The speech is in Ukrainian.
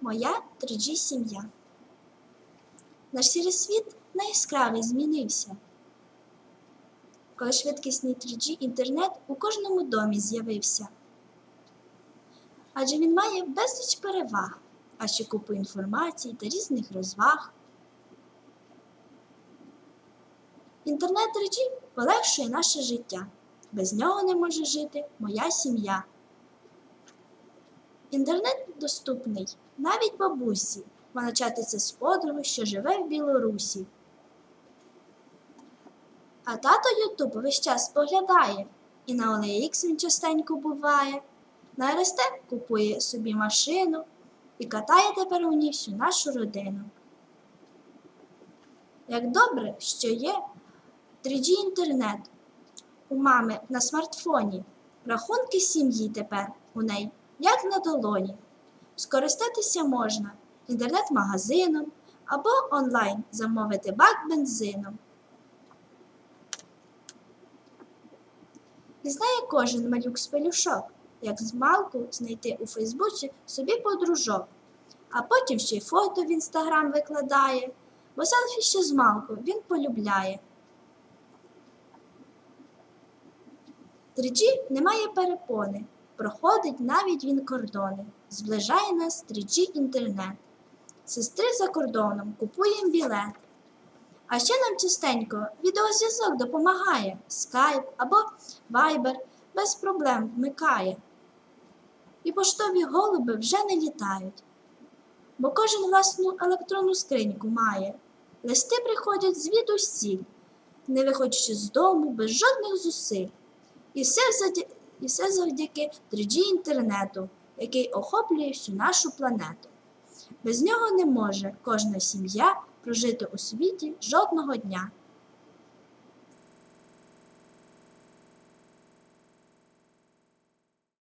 Моя 3G сім'я. Наш сірий світ на яскравий змінився. Коли швидкісний 3G інтернет у кожному домі з'явився. Адже він має безліч переваг, а ще купу інформації та різних розваг. Інтернет 3G полегшує наше життя. Без нього не може жити моя сім'я. Інтернет доступний навіть бабусі. Вона чатиться з подругою, що живе в Білорусі. А тато Ютуб весь час поглядає, і на OLX він частенько буває. На РСТ купує собі машину і катає тепер у ній всю нашу родину. Як добре, що є 3G інтернет у мами на смартфоні. Рахунки сім'ї тепер у неї як на долоні. Скористатися можна інтернет-магазином або онлайн замовити бак бензином. І знає кожен малюк з пелюшок, як з малку знайти у Фейсбуці собі подружок, а потім ще й фото в інстаграм викладає, бо селфі ще з малку він полюбляє. 3G немає перепони, проходить навіть він кордони, зближає нас 3G інтернет. Сестри за кордоном купуємо білет. А ще нам частенько відеозв'язок допомагає, скайп або вайбер без проблем вмикає. І поштові голуби вже не літають, бо кожен власну електронну скриньку має. Листи приходять звідусіль, не виходячи з дому без жодних зусиль. І все. І все завдяки 3G інтернету, який охоплює всю нашу планету. Без нього не може кожна сім'я прожити у світі жодного дня.